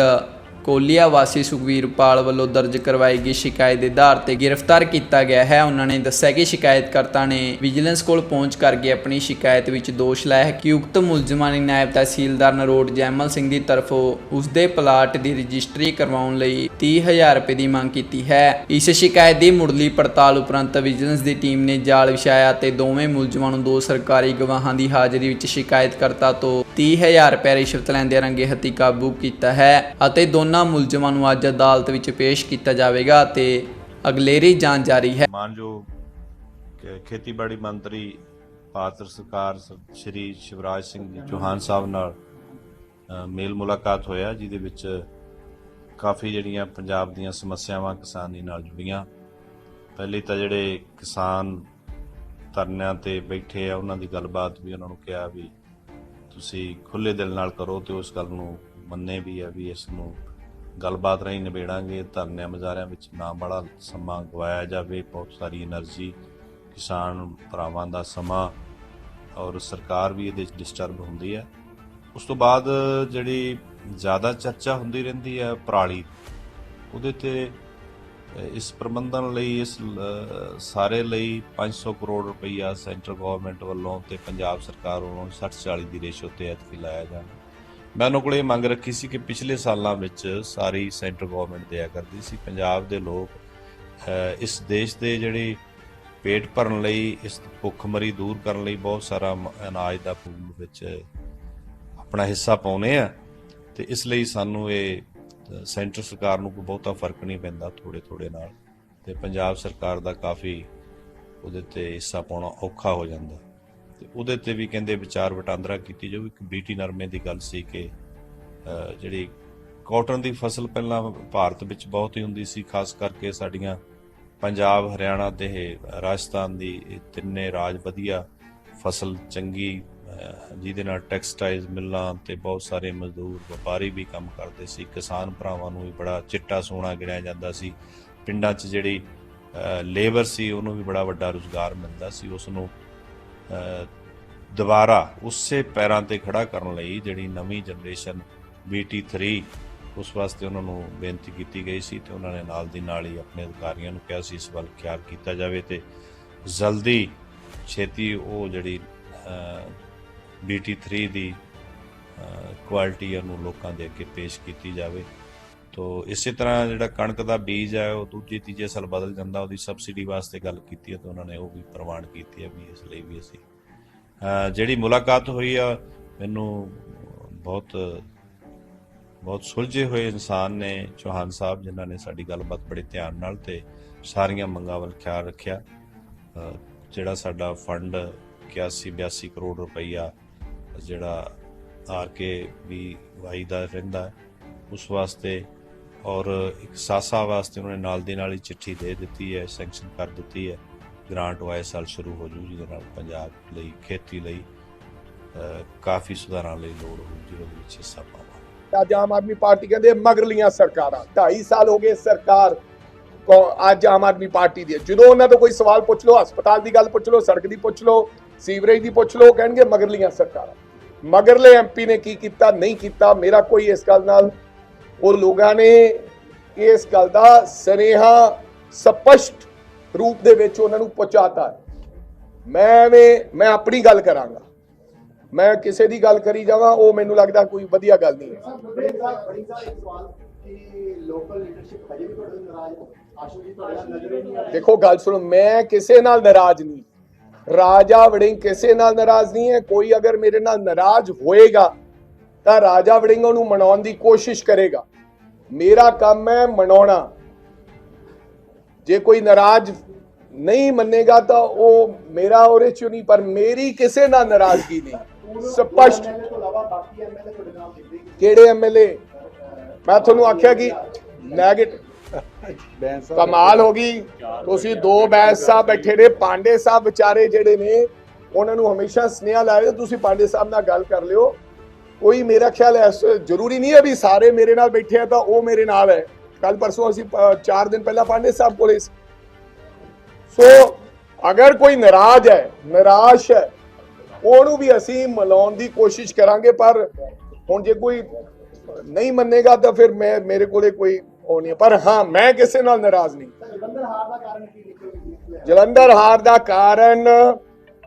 ਕੋਲੀਆ ਵਾਸੀ ਸੁਖਵੀਰ ਪਾਲ ਵੱਲੋਂ ਦਰਜ ਕਰਵਾਈ ਗਈ ਸ਼ਿਕਾਇਤ ਦੇ ਆਧਾਰ ਤੇ ਗ੍ਰਿਫਤਾਰ ਕੀਤਾ ਗਿਆ ਹੈ। ਉਹਨਾਂ ਨੇ ਦੱਸਿਆ ਕਿ ਸ਼ਿਕਾਇਤਕਰਤਾ ਨੇ ਵਿਜੀਲੈਂਸ ਕੋਲ ਪਹੁੰਚ ਕਰਕੇ ਆਪਣੀ ਸ਼ਿਕਾਇਤ ਵਿੱਚ ਦੋਸ਼ ਲਾਇਆ ਹੈ ਕਿ ਉਕਤ ਮੁਲਜ਼ਮਾਂ ਨੇ ਨਾਇਬ ਤਹਿਸੀਲਦਾਰ ਨਰੋਟ ਜੈਮਲ ਸਿੰਘ ਦੀ ਤਰਫੋਂ ਉਸਦੇ ਪਲਾਟ ਦੀ ਰਜਿਸਟਰੀ ਕਰਵਾਉਣ ਲਈ 30000 ਰੁਪਏ ਦੀ ਮੰਗ ਕੀਤੀ ਹੈ। ਇਸ ਸ਼ਿਕਾਇਤ ਦੀ ਮੁੱਢਲੀ ਪੜਤਾਲ ਉਪਰੰਤ ਵਿਜੀਲੈਂਸ ਦੀ ਟੀਮ ਨੇ ਜਾਲ ਵਿਛਾਇਆ ਤੇ ਦੋਵੇਂ ਮੁਲਜ਼ਮਾਂ ਨੂੰ ਦੋ ਸਰਕਾਰੀ ਗਵਾਹਾਂ ਦੀ ਹਾਜ਼ਰੀ ਵਿੱਚ ਸ਼ਿਕਾਇਤਕਰਤਾ ਤੋਂ 30000 ਰੁਪਏ ਰਿਸ਼ਵਤ ਲੈਂਦੇ ਰੰਗੇ ਹੱਥੀ ਕਾਬੂ ਕੀਤਾ ਹੈ ਅਤੇ ਦੋਨਾਂ ਮੁਲਜ਼ਮਾਂ ਨੂੰ ਅੱਜ ਅਦਾਲਤ ਵਿੱਚ ਪੇਸ਼ ਕੀਤਾ ਜਾਵੇਗਾ ਤੇ ਅਗਲੇਰੀ ਜਾਂਚ ਜਾਰੀ ਹੈ। ਮਾਨਯੋਗ ਖੇਤੀਬਾੜੀ ਮੰਤਰੀ ਭਾਰਤ ਸਰਕਾਰ ਸ਼੍ਰੀ ਸ਼ਿਵਰਾਜ ਸਿੰਘ ਜੀ ਚੌਹਾਨ ਸਾਹਿਬ ਨਾਲ ਮੇਲ ਮੁਲਾਕਾਤ ਹੋਇਆ, ਜਿਹਦੇ ਵਿੱਚ ਕਾਫੀ ਜਿਹੜੀਆਂ ਪੰਜਾਬ ਦੀਆਂ ਸਮੱਸਿਆਵਾਂ ਕਿਸਾਨੀ ਨਾਲ ਜੁੜੀਆਂ। ਪਹਿਲੀ ਤਾਂ ਜਿਹੜੇ ਕਿਸਾਨ ਧਰਨਿਆਂ ਤੇ ਬੈਠੇ ਆ, ਉਹਨਾਂ ਦੀ ਗੱਲਬਾਤ ਵੀ ਉਹਨਾਂ ਨੂੰ ਕਿਹਾ ਵੀ ਤੁਸੀਂ ਖੁੱਲੇ ਦਿਲ ਨਾਲ ਕਰੋ ਤੇ ਉਸ ਗੱਲ ਨੂੰ ਮੰਨੇ ਵੀ ਆ ਵੀ ਇਸ ਨੂੰ ਗੱਲਬਾਤ ਰਾਹੀਂ ਨਿਬੇੜਾਂਗੇ, ਧਰਨਿਆਂ ਮਜ਼ਾਰਿਆਂ ਵਿੱਚ ਨਾ ਬੜਾ ਸਮਾਂ ਗਵਾਇਆ ਜਾਵੇ, ਬਹੁਤ ਸਾਰੀ એનર્ਜੀ ਕਿਸਾਨ ਭਰਾਵਾਂ ਦਾ ਸਮਾਂ ਔਰ ਸਰਕਾਰ ਵੀ ਇਹਦੇ ਵਿੱਚ ਡਿਸਟਰਬ ਹੁੰਦੀ ਹੈ। ਉਸ ਤੋਂ ਬਾਅਦ ਜਿਹੜੀ ਜ਼ਿਆਦਾ ਚਰਚਾ ਹੁੰਦੀ ਰਹਿੰਦੀ ਹੈ ਪਰਾਲੀ, ਉਹਦੇ ਤੇ ਇਸ ਪ੍ਰਬੰਧਨ ਲਈ ਇਸ ਸਾਰੇ ਲਈ 500 ਕਰੋੜ ਰੁਪਈਆ ਸੈਂਟਰ ਗਵਰਨਮੈਂਟ ਵੱਲੋਂ ਤੇ ਪੰਜਾਬ ਸਰਕਾਰ ਵੱਲੋਂ 60 40 ਦੀ ਰੇਸ਼ੋ ਤੇ ਐਤਕੀ ਲਾਇਆ ਜਾਣਾ। ਮੈਂ ਉਹਨਾਂ ਕੋਲ ਇਹ ਮੰਗ ਰੱਖੀ ਸੀ ਕਿ ਪਿਛਲੇ ਸਾਲਾਂ ਵਿੱਚ ਸਾਰੀ ਸੈਂਟਰ ਗਵਰਨਮੈਂਟ ਦਿਆ ਕਰਦੀ ਸੀ। ਪੰਜਾਬ ਦੇ ਲੋਕ ਇਸ ਦੇਸ਼ ਦੇ ਜਿਹੜੇ ਪੇਟ ਭਰਨ ਲਈ, ਇਸ ਭੁੱਖਮਰੀ ਦੂਰ ਕਰਨ ਲਈ ਬਹੁਤ ਸਾਰਾ ਅਨਾਜ ਦਾ ਪੂਲ ਵਿੱਚ ਆਪਣਾ ਹਿੱਸਾ ਪਾਉਨੇ ਆ। ਤੇ ਇਸ ਲਈ ਸਾਨੂੰ ਇਹ ਸੈਂਟਰ ਸਰਕਾਰ ਨੂੰ ਕੋਈ ਬਹੁਤਾ ਫ਼ਰਕ ਨਹੀਂ ਪੈਂਦਾ ਥੋੜੇ ਥੋੜੇ ਨਾਲ ਤੇ ਪੰਜਾਬ ਸਰਕਾਰ ਦਾ ਕਾਫੀ ਉਹਦੇ ਤੇ ਹਿੱਸਾ ਪਾਉਣਾ ਔਖਾ ਹੋ ਜਾਂਦਾ। ਤੇ ਉਹਦੇ ਤੇ ਵੀ ਕਹਿੰਦੇ ਵਿਚਾਰ ਵਟਾਂਦਰਾ ਕੀਤੀ ਜੋ ਇੱਕ ਬੀਟੀ ਨਰਮੇ ਦੀ ਗੱਲ ਸੀ ਕਿ ਜਿਹੜੀ ਕਾਟਨ ਦੀ ਫਸਲ ਪਹਿਲਾਂ ਭਾਰਤ ਵਿੱਚ ਬਹੁਤ ਹੀ ਹੁੰਦੀ ਸੀ, ਖਾਸ ਕਰਕੇ ਸਾਡੀਆਂ ਪੰਜਾਬ, ਹਰਿਆਣਾ ਤੇ ਰਾਜਸਥਾਨ ਦੀ ਤਿੰਨੇ ਰਾਜ ਵਧੀਆ ਫਸਲ ਚੰਗੀ ਜਿਹਦੇ ਨਾਲ ਟੈਕਸਟਾਈਲ ਮਿੱਲਾਂ ਤੇ ਬਹੁਤ ਸਾਰੇ ਮਜ਼ਦੂਰ, ਵਪਾਰੀ ਵੀ ਕੰਮ ਕਰਦੇ ਸੀ। ਕਿਸਾਨ ਭਰਾਵਾਂ ਨੂੰ ਵੀ ਬੜਾ ਚਿੱਟਾ ਸੋਨਾ ਗਿਣਿਆ ਜਾਂਦਾ ਸੀ। ਪਿੰਡਾਂ 'ਚ ਜਿਹੜੀ ਲੇਬਰ ਸੀ, ਉਹਨੂੰ ਵੀ ਬੜਾ ਵੱਡਾ ਰੁਜ਼ਗਾਰ ਮਿਲਦਾ ਸੀ। ਉਸ ਨੂੰ ਦੁਬਾਰਾ ਉਸੇ ਪੈਰਾਂ ਤੇ ਖੜਾ ਕਰਨ ਲਈ ਜਿਹੜੀ ਨਵੀਂ ਜਨਰੇਸ਼ਨ BT3 ਉਸ ਵਾਸਤੇ ਉਹਨਾਂ ਨੂੰ ਬੇਨਤੀ ਕੀਤੀ ਗਈ ਸੀ ਤੇ ਉਹਨਾਂ ਨੇ ਨਾਲ ਦੀ ਨਾਲ ਹੀ ਆਪਣੇ ਅਧਿਕਾਰੀਆਂ ਨੂੰ ਕਿਹਾ ਸੀ ਇਸ ਵੱਲ ਖਿਆਲ ਕੀਤਾ ਜਾਵੇ ਤੇ ਜਲਦੀ ਛੇਤੀ ਉਹ ਜਿਹੜੀ BT3 ਦੀ ਕੁਆਲਿਟੀ ਉਹਨੂੰ ਲੋਕਾਂ ਦੇ ਅੱਗੇ ਪੇਸ਼ ਕੀਤੀ ਜਾਵੇ। ਤੋ ਇਸੇ ਤਰ੍ਹਾਂ ਜਿਹੜਾ ਕਣਕ ਦਾ ਬੀਜ ਹੈ ਉਹ ਦੂਜੇ ਤੀਜੇ ਸਾਲ ਬਦਲ ਜਾਂਦਾ, ਉਹਦੀ ਸਬਸਿਡੀ ਵਾਸਤੇ ਗੱਲ ਕੀਤੀ ਹੈ ਤਾਂ ਉਹਨਾਂ ਨੇ ਉਹ ਵੀ ਪ੍ਰਵਾਨ ਕੀਤੀ ਹੈ ਵੀ ਇਸ ਲਈ ਵੀ ਅਸੀਂ। ਜਿਹੜੀ ਮੁਲਾਕਾਤ ਹੋਈ ਆ, ਮੈਨੂੰ ਬਹੁਤ ਬਹੁਤ ਸੁਲਝੇ ਹੋਏ ਇਨਸਾਨ ਨੇ, ਚੌਹਾਨ ਸਾਹਿਬ, ਜਿਨ੍ਹਾਂ ਨੇ ਸਾਡੀ ਗੱਲਬਾਤ ਬੜੇ ਧਿਆਨ ਨਾਲ ਤੇ ਸਾਰੀਆਂ ਮੰਗਾਂ ਵੱਲ ਖਿਆਲ ਰੱਖਿਆ। ਜਿਹੜਾ ਸਾਡਾ ਫੰਡ 81 82 ਕਰੋੜ ਰੁਪਈਆ ਜਿਹੜਾ ਆਰ ਕੇ ਵੀ ਵਾਈ ਦਾ ਰਹਿੰਦਾ ਉਸ ਵਾਸਤੇ ਔਰ ਇੱਕ ਸਾਸਾ ਵਾਸਤੇ ਉਹਨਾਂ ਨੇ ਨਾਲ ਦੀ ਨਾਲ ਹੀ ਚਿੱਠੀ ਦੇ ਦਿੱਤੀ ਹੈ ਸੈਂਕਸ਼ਨ ਕਰ ਦਿੱਤੀ ਹੈ। ਗ੍ਰਾਂਟ ਉਹ ਸਾਲ ਸ਼ੁਰੂ ਹੋ ਜੂ, ਜਿਹਦੇ ਨਾਲ ਪੰਜਾਬ ਲਈ, ਖੇਤੀ ਲਈ ਕਾਫੀ ਸੁਧਾਰਾਂ ਲਈ ਲੋੜ ਹੋਊ, ਜਿਹਦੇ ਵਿੱਚ ਹਿੱਸਾ ਪਾਵਾਂਗੇ। ਅੱਜ ਆਮ ਆਦਮੀ ਪਾਰਟੀ ਕਹਿੰਦੇ ਮਗਰਲੀਆਂ ਸਰਕਾਰਾਂ 2.5 ਸਾਲ ਹੋ ਗਏ ਸਰਕਾਰ ਕੋ- ਅੱਜ ਆਮ ਆਦਮੀ ਪਾਰਟੀ ਦੀ ਹੈ। ਜਦੋਂ ਉਹਨਾਂ ਤੋਂ ਕੋਈ ਸਵਾਲ ਪੁੱਛ ਲਓ, ਹਸਪਤਾਲ ਦੀ ਗੱਲ ਪੁੱਛ ਲਓ, ਸੜਕ ਦੀ ਪੁੱਛ ਲਓ, ਸੀਵਰੇਜ ਦੀ ਪੁੱਛ ਲਓ ਕਹਿਣਗੇ ਮਗਰਲੀਆਂ ਸਰਕਾਰਾਂ। ਮਗਰਲੇ ਐਮਪੀ ਨੇ ਕੀ ਕੀਤਾ ਨਹੀਂ ਕੀਤਾ? ਮੇਰਾ ਕੋਈ ਇਸ ਗੱਲ ਨਾਲ ਔਰ ਲੋਕਾਂ ਨੇ ਇਸ ਗੱਲ ਦਾ ਸਰੇਹਾ ਸਪਸ਼ਟ ਰੂਪ ਦੇ ਵਿੱਚ ਉਹਨਾਂ ਨੂੰ ਪਹੁੰਚਾਤਾ। ਮੈਂ ਮੈਂ ਆਪਣੀ ਗੱਲ ਕਰਾਂਗਾ। ਮੈਂ ਕਿਸੇ ਦੀ ਗੱਲ ਕਰੀ ਜਾਵਾਂ ਉਹ ਮੈਨੂੰ ਲੱਗਦਾ ਕੋਈ ਵਧੀਆ ਗੱਲ ਨਹੀਂ ਹੈ। ਬੜੀ ਸਾਹਿਬ ਬੜੀ ਸਾਹਿਬ ਇੱਕ ਸਵਾਲ ਕਿ ਲੋਕਲ ਲੀਡਰਸ਼ਿਪ ਹਜੇ ਵੀ ਤੁਹਾਡੇ ਨਾਲ ਨਾਰਾਜ਼ ਹੈ? ਆਸ਼ੂ ਜੀ ਤੁਹਾਡੇ ਨਾਲ ਨਜ਼ਰ ਹੀ ਨਹੀਂ ਆ ਰਹੇ। ਦੇਖੋ ਗੱਲ ਸੁਣੋ ਮੈਂ ਕਿਸੇ ਨਾਲ ਨਾਰਾਜ਼ ਨਹੀਂ। ਰਾਜਾ ਵੜਿੰਗ ਕਿਸੇ ਨਾਲ ਨਾਰਾਜ਼ ਨਹੀਂ ਹੈ। ਕੋਈ ਅਗਰ ਮੇਰੇ ਨਾਲ ਨਾਰਾਜ਼ ਹੋਏਗਾ, ਤਾਂ ਰਾਜਾ ਵੜਿੰਗ ਉਹਨੂੰ ਮਨਾਉਣ ਦੀ ਕੋਸ਼ਿਸ਼ ਕਰੇਗਾ। ਮੇਰਾ ਕੰਮ ਹੈ ਮਨਾਉਣਾ। ਜੇ ਕੋਈ ਨਾਰਾਜ਼ ਨਹੀਂ ਮੰਨੇਗਾ, ਤਾਂ ਉਹ ਮੇਰਾ ਉਹਦੇ ਚ ਨਹੀਂ, ਪਰ ਮੇਰੀ ਕਿਸੇ ਨਾਲ ਨਾਰਾਜ਼ਗੀ ਨਹੀਂ। ਸਪਸ਼ਟ। MLA ਤੋਂ ਇਲਾਵਾ ਬਾਕੀ ਕਿਹੜੇ ਐਮਐਲਏ ਮੈਂ ਤੁਹਾਨੂੰ ਆਖਿਆ ਕਿ ਨੈਗੇਟਿਵ ਕਮਾਲ ਹੋ ਗਈ। ਤੁਸੀਂ ਦੋ ਬੈਂਸ ਸਾਹਿਬ ਬੈਠੇ ਨੇ ਪਾਂਡੇ ਸਾਹਿਬ ਵਿਚਾਰੇ ਜਿਹੜੇ ਨੇ ਉਹਨਾਂ ਨੂੰ ਹਮੇਸ਼ਾ ਸਨੇਹਾ ਲਾਇਆ ਤੁਸੀਂ ਪਾਂਡੇ ਸਾਹਿਬ ਨਾਲ ਗੱਲ ਕਰ ਲਿਓ। ਕੋਈ ਮੇਰਾ ਖਿਆਲ ਹੈ ਇਸ- ਜ਼ਰੂਰੀ ਨਹੀਂ ਹੈ ਵੀ ਸਾਰੇ ਮੇਰੇ ਨਾਲ ਬੈਠੇ ਆ ਤਾਂ ਉਹ ਮੇਰੇ ਨਾਲ ਹੈ। ਕੱਲ ਪਰਸੋਂ ਅਸੀਂ 4 ਦਿਨ ਪਹਿਲਾਂ ਪਾਂਡੇ ਸਾਹਿਬ ਕੋਲੇ ਸੀ। ਸੋ ਅਗਰ ਕੋਈ ਨਾਰਾਜ਼ ਹੈ ਨਿਰਾਸ਼ ਹੈ ਉਹਨੂੰ ਵੀ ਅਸੀਂ ਮਿਲਾਉਣ ਦੀ ਕੋਸ਼ਿਸ਼ ਕਰਾਂਗੇ ਪਰ ਹੁਣ ਜੇ ਕੋਈ ਨਹੀਂ ਮੰਨੇਗਾ ਤਾਂ ਫਿਰ ਮੈਂ ਮੇਰੇ ਕੋਲੇ ਕੋਈ ਉਹ ਨਹੀਂ ਹੈ। ਪਰ ਹਾਂ ਮੈਂ ਕਿਸੇ ਨਾਲ ਨਾਰਾਜ਼ ਨਹੀਂ। ਜਲੰਧਰ ਹਾਰ ਦਾ ਕਾਰਨ ਕੀ ਨਿਕਲਿਆ? ਜਲੰਧਰ ਹਾਰ ਦਾ ਕਾਰਨ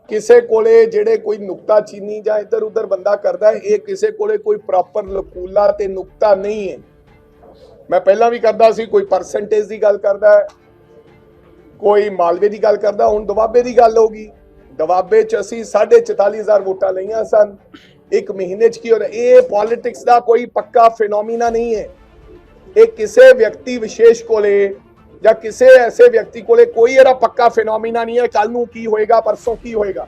ਕਿਸੇ ਕੋਲੇ ਜਿਹੜੇ ਕੋਈ ਨੁਕਤਾ ਚੀਨੀ ਜਾਂ ਇੱਧਰ ਉੱਧਰ ਬੰਦਾ ਕਰਦਾ ਹੈ ਇਹ ਕਿਸੇ ਕੋਲੇ ਕੋਈ ਪ੍ਰੋਪਰ ਲਕੂਲਾ ਤੇ ਨੁਕਤਾ ਨਹੀਂ ਹੈ। ਮੈਂ ਪਹਿਲਾਂ ਵੀ ਕਰਦਾ ਸੀ ਕੋਈ ਪਰਸੈਂਟੇਜ ਦੀ ਗੱਲ ਕਰਦਾ ਹੈ ਕੋਈ ਮਾਲਵੇ ਦੀ ਗੱਲ ਕਰਦਾ ਹੁਣ ਦਵਾਬੇ ਦੀ ਗੱਲ ਹੋਗੀ ਦਵਾਬੇ ਚ ਅਸੀਂ 44500 ਵੋਟਾਂ ਲਈਆਂ ਸਨ। ਇੱਕ ਮਹੀਨੇ ਚ ਕੀ ਹੋ ਰਿਹਾ? ਇਹ ਪੋਲਿਟਿਕਸ ਦਾ ਕੋਈ ਪੱਕਾ ਫਿਨੋਮੀਨਾ ਨਹੀਂ ਹੈ। ਇਹ ਕਿਸੇ ਵਿਅਕਤੀ ਵਿਸ਼ੇਸ਼ ਕੋਲੇ ਜਾਂ ਕਿਸੇ ਐਸੇ ਵਿਅਕਤੀ ਕੋਲੇ ਕੋਈ ਇਹਦਾ ਪੱਕਾ ਫਿਨੋਮੀਨਾ ਨਹੀਂ ਹੈ ਕੱਲ ਨੂੰ ਕੀ ਹੋਏਗਾ, ਪਰਸੋਂ ਕੀ ਹੋਏਗਾ।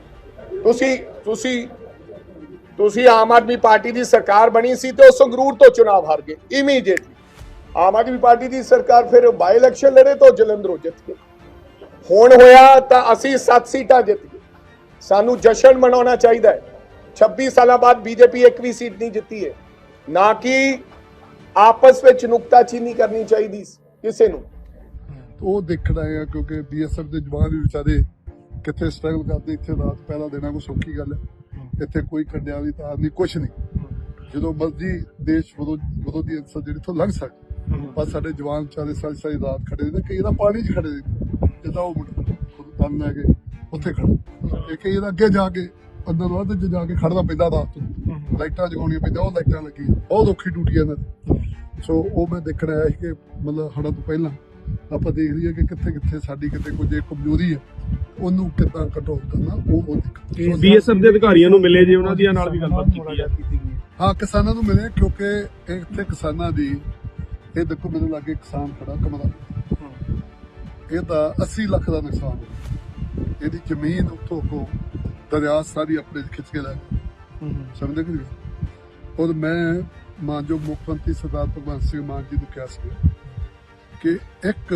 ਤੁਸੀਂ ਤੁਸੀਂ ਤੁਸੀਂ ਆਮ ਆਦਮੀ ਪਾਰਟੀ ਦੀ ਸਰਕਾਰ ਬਣੀ ਸੀ ਤੇ ਉਹ ਸੰਗਰੂਰ ਤੋਂ ਚੁਣਾਵ ਹਾਰ ਗਏ ਇਮੀਡੀਏਟਲੀ ਆਮ ਆਦਮੀ ਪਾਰਟੀ ਦੀ ਸਰਕਾਰ ਫਿਰ ਬਾਈ ਇਲੈਕਸ਼ਨ ਲੜੇ ਤੋਂ ਜਲੰਧਰੋਂ ਜਿੱਤ ਗਏ। ਹੁਣ ਹੋਇਆ ਤਾਂ ਅਸੀਂ 7 ਸੀਟਾਂ ਜਿੱਤ ਗਏ। ਸਾਨੂੰ ਜਸ਼ਨ ਮਨਾਉਣਾ ਚਾਹੀਦਾ ਹੈ। 26 ਸਾਲਾਂ ਬਾਅਦ ਬੀਜੇਪੀ ਇੱਕ ਵੀ ਸੀਟ ਨਹੀਂ ਜਿੱਤੀ ਹੈ। ਨਾ ਕਿ ਆਪਸ ਵਿੱਚ ਨੁਕਤਾਚੀਨੀ ਕਰਨੀ ਚਾਹੀਦੀ ਸੀ, ਕਿਸੇ ਨੂੰ। ਉਹ ਦੇਖਣਾ ਹੈ, ਕਿਉਂਕਿ ਬੀਐਸਐਫ ਦੇ ਜਵਾਨ ਵੀ ਵਿਚਾਰੇ ਕਿੱਥੇ ਸਟਰਗਲ ਕਰਦੇ, ਇੱਥੇ ਰਾਤ ਪਹਿਲਾ ਦੇਣਾ ਕੋਈ ਸੌਖੀ ਗੱਲ ਹੈ। ਇੱਥੇ ਕੋਈ ਖੰਡਿਆਂ ਦੀ ਤਾਰ ਨਹੀਂ, ਕੁਛ ਨਹੀਂ। ਜਦੋਂ ਮਰਜ਼ੀ ਦੇਸ਼ ਬਦੋ ਬਦੋ ਦੀ ਅੰਸਰ ਜਿਹੜੀ ਤੋਂ ਲੰਘ ਸਕਦੀ ਪਰ ਸਾਡੇ ਜਵਾਨ ਵਿਚਾਰੇ ਸਾਰੀ ਸਾਰੀ ਰਾਤ ਖੜੇ ਨੇ ਕਈ ਤਾਂ ਪਾਣੀ 'ਚ ਖੜੇ ਨੇ ਜਿੱਦਾਂ ਉਹ ਖੁਦ ਤੰਨ ਲੈ ਕੇ ਉੱਥੇ ਖੜਾ। ਇਹ ਕਈ ਤਾਂ ਅੱਗੇ ਜਾ ਕੇ, ਅੰਦਰ ਵੱਧ ਜਾ ਕੇ ਖੜਨਾ ਪੈਂਦਾ ਰਾਤ ਨੂੰ। ਲਾਈਟਾਂ ਜਗਾਉਣੀਆਂ ਪੈਂਦੀਆਂ, ਉਹ ਲਾਈਟਾਂ ਲੱਗੀਆਂ, ਬਹੁਤ ਔਖੀ ਡਿਊਟੀ ਇਹਨਾਂ ਦੀ। ਸੋ ਉਹ ਮੈਂ ਦੇਖਣ ਆਇਆ ਸੀ ਕਿ ਮਤਲਬ ਹੜਾ ਤੋਂ ਪਹਿਲਾਂ ਆਪਾਂ ਦੇਖ ਲਈਏ ਕਿ ਕਿੱਥੇ ਕਿੱਥੇ ਸਾਡੀ ਕਿਤੇ ਕੋਈ ਜੇ ਕਮਜ਼ੋਰੀ ਹੈ ਉਹਨੂੰ ਕਿੱਦਾਂ ਕੰਟਰੋਲ ਕਰਨਾ ਉਹ ਉਹ ਦੇਖ। ਬੀਐਸਐਫ ਦੇ ਅਧਿਕਾਰੀਆਂ ਨੂੰ ਮਿਲੇ ਜੀ ਉਹਨਾਂ ਦੀਆਂ ਨਾਲ ਵੀ ਗੱਲਬਾਤ ਕੀਤੀ ਹੈ। ਹਾਂ। ਕਿਸਾਨਾਂ ਨੂੰ ਮਿਲੇ ਕਿਉਂਕਿ ਇੱਥੇ ਕਿਸਾਨਾਂ ਦੀ ਇਹ ਦੇਖੋ ਮੈਨੂੰ ਲੱਗੇ ਕਿਸਾਨ ਖੜਾ ਕਮਰਾ ਇਹਦਾ 80 ਲੱਖ ਦਾ ਨੁਕਸਾਨ ਹੋਇਆ। ਇਹਦੀ ਜ਼ਮੀਨ ਉੱਥੋਂ ਕੋ ਦਰਿਆ ਸਾਰੀ ਆਪਣੇ ਖਿੱਚ ਕੇ ਲੈ ਸਮਝਦੇ ਕਿ ਨਹੀਂ? ਔਰ ਮੈਂ ਮਾਨਯੋਗ ਮੁੱਖ ਮੰਤਰੀ ਸਰਦਾਰ ਭਗਵੰਤ ਸਿੰਘ ਮਾਨ ਜੀ ਨੂੰ ਕਿਹਾ ਸੀ ਕਿ ਇੱਕ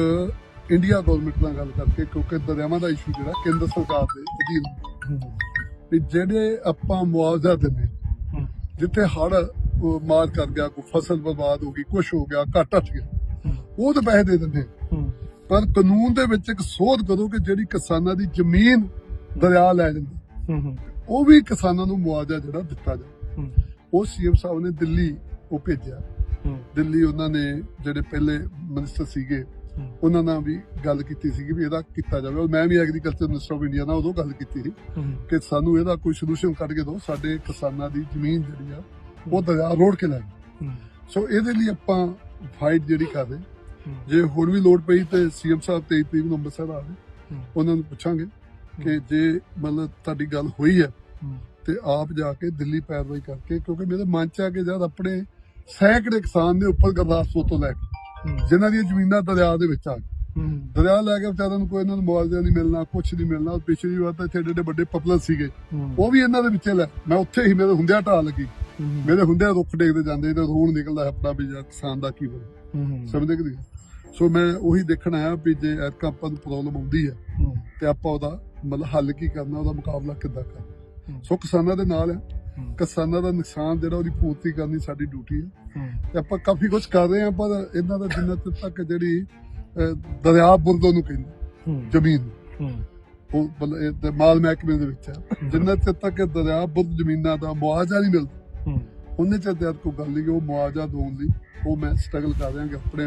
ਇੰਡੀਆ ਗਵਰਨਮੈਂਟ ਨਾਲ ਗੱਲ ਕਰਕੇ ਕਿਉਂਕਿ ਦਰਿਆਵਾਂ ਦਾ ਇਸ਼ੂ ਜਿਹੜਾ ਕੇਂਦਰ ਸਰਕਾਰ ਦੇ ਅਧੀਨ ਵੀ ਜਿਹੜੇ ਆਪਾਂ ਮੁਆਵਜ਼ਾ ਦਿੰਦੇ ਜਿੱਥੇ ਹੜ ਮਾਰ ਕਰ ਗਿਆ ਕੋਈ ਫਸਲ ਬਰਬਾਦ ਹੋ ਗਈ ਕੁਝ ਹੋ ਗਿਆ ਘਾਟਾ ਠ ਗਿਆ ਉਹ ਤਾਂ ਪੈਸੇ ਦੇ ਦਿੰਦੇ ਪਰ ਕਾਨੂੰਨ ਦੇ ਵਿੱਚ ਇੱਕ ਸੋਧ ਕਰੋ ਕਿ ਜਿਹੜੀ ਕਿਸਾਨਾਂ ਦੀ ਜ਼ਮੀਨ ਦਰਿਆ ਲੈ ਜਾਂਦਾ ਉਹ ਵੀ ਕਿਸਾਨਾਂ ਨੂੰ ਮੁਆਵਜ਼ਾ ਜਿਹੜਾ ਦਿੱਤਾ ਜਾਵੇ। ਉਹ ਸੀਐਮ ਸਾਹਿਬ ਨੇ ਦਿੱਲੀ ਉਹ ਭੇਜਿਆ। ਦਿੱਲੀ ਉਹਨਾਂ ਨੇ ਜਿਹੜੇ ਪਹਿਲੇ ਮਿਨਿਸਟਰ ਸੀਗੇ ਉਹਨਾਂ ਨਾਲ ਵੀ ਗੱਲ ਕੀਤੀ ਸੀਗੀ ਵੀ ਇਹਦਾ ਕੀਤਾ ਜਾਵੇ। ਔਰ ਮੈਂ ਵੀ ਐਗਰੀਕਲਚਰ ਮਿਨਿਸਟਰ ਆਫ ਇੰਡੀਆ ਨਾਲ ਉਦੋਂ ਗੱਲ ਕੀਤੀ ਸੀ ਕਿ ਸਾਨੂੰ ਇਹਦਾ ਕੋਈ ਸੋਲੂਸ਼ਨ ਕੱਢ ਕੇ ਦਿਓ। ਸਾਡੇ ਕਿਸਾਨਾਂ ਦੀ ਜ਼ਮੀਨ ਜਿਹੜੀ ਆ ਉਹ ਦਰਿਆ ਰੋੜ ਕੇ ਲੈ। ਸੋ ਇਹਦੇ ਲਈ ਆਪਾਂ ਫਾਈਟ ਜਿਹੜੀ ਕਰਦੇ ਜੇ ਹੋਰ ਵੀ ਲੋੜ ਪਈ ਤੇ ਸੀਐਮ ਸਾਹਿਬ 23 ਤਰੀਕ ਨੂੰ ਅੰਮ੍ਰਿਤਸਰ ਆ ਗਏ। ਉਹਨਾਂ ਨੂੰ ਪੁੱਛਾਂਗੇ ਕਿ ਜੇ ਮਤਲਬ ਤੁਹਾਡੀ ਗੱਲ ਹੋਈ ਹੈ। ਤੇ ਆਪ ਜਾ ਕੇ ਦਿੱਲੀ ਪੈਰਵਾਈ ਕਰਕੇ ਕਿਉਂਕਿ ਮੇਰੇ ਮਨ ਚ ਆ ਕਿ ਜਦ ਆਪਣੇ ਸੈਂਕੜੇ ਕਿਸਾਨ ਦੇ ਉੱਪਰ ਗੁਰਦਾਸਪੁਰ ਤੋਂ ਲੈ ਕੇ ਜਿਨ੍ਹਾਂ ਦੀਆਂ ਜ਼ਮੀਨਾਂ ਦਰਿਆ ਦੇ ਵਿੱਚ ਆ ਗਈਆਂ। ਦਰਿਆ ਲੈ ਕੇ ਵਿਚਾਰਿਆਂ ਨੂੰ ਕੋਈ ਇਹਨਾਂ ਨੂੰ ਮੁਆਵਜ਼ਾ ਨਹੀਂ ਮਿਲਣਾ ਕੁਝ ਨਹੀਂ ਮਿਲਣਾ ਪਿਛਲੀ ਵਾਰ ਤਾਂ ਇੱਥੇ ਏਡੇ ਵੱਡੇ ਪਪਲਰ ਸੀਗੇ। ਉਹ ਵੀ ਇਹਨਾਂ ਦੇ ਵਿੱਚੇ ਲੈ। ਮੈਂ ਉੱਥੇ ਹੀ ਮੇਰੇ ਹੁੰਦਿਆਂ ਢਾਹ ਲੱਗੀ। ਮੇਰੇ ਹੁੰਦਿਆਂ ਰੁੱਖ ਡੇਗਦੇ ਜਾਂਦੇ ਤੇ ਰੋਣ ਨਿਕਲਦਾ ਆਪਣਾ ਵੀ ਕਿਸਾਨ ਦਾ ਕੀ ਬਣੂ ਸਮਝਦੇ ਕਿ ਸੋ ਮੈਂ ਉਹੀ ਦੇਖਣ ਆਇਆ ਵੀ ਜੇ ਐਤਕਾਂ ਆਪਾਂ ਨੂੰ ਪ੍ਰੋਬਲਮ ਆਉਂਦੀ ਹੈ ਤੇ ਆਪਾਂ ਉਹਦਾ ਮਤਲਬ ਹੱਲ ਕੀ ਕਰਨਾ ਉਹਦਾ ਮੁਕਾਬਲਾ ਕਿੱਦਾਂ ਕਰਨਾ। ਸੋ ਕਿਸਾਨਾਂ ਦੇ ਨਾਲ ਹੈ ਕਿਸਾਨਾਂ ਦਾ ਨੁਕਸਾਨ ਜਿਹੜਾ ਉਹਦੀ ਪੂਰਤੀ ਕਰਨੀ ਸਾਡੀ ਡਿਊਟੀ ਹੈ। ਤੇ ਆਪਾਂ ਕਾਫੀ ਕੁਝ ਕਰ ਰਹੇ ਹਾਂ ਪਰ ਇਹਨਾਂ ਦਾ ਜਿੰਨਾ ਚਿਰ ਤੱਕ ਜਿਹੜੀ ਦਰਿਆ ਬੁਰਦੋ ਨੂੰ ਕਹਿੰਦੇ ਜ਼ਮੀਨ ਉਹ ਤੇ ਮਾਲ ਮਹਿਕਮੇ ਦੇ ਵਿੱਚ ਹੈ। ਜਿੰਨਾ ਚਿਰ ਤੱਕ ਦਰਿਆ ਬੁਰਦ ਜ਼ਮੀਨਾਂ ਦਾ ਮੁਆਵਜ਼ਾ ਨਹੀਂ ਮਿਲਦਾ ਉਹਨੇ ਚਿਰ ਤੱਕ ਕੋਈ ਗੱਲ ਨਹੀਂ ਉਹ ਮੁਆਵਜ਼ਾ ਦੇਣ ਲਈ ਉਹ ਮੈਂ ਸਟਰਗਲ ਕਰ ਰਿਹਾ ਕਿ ਆਪਣੇ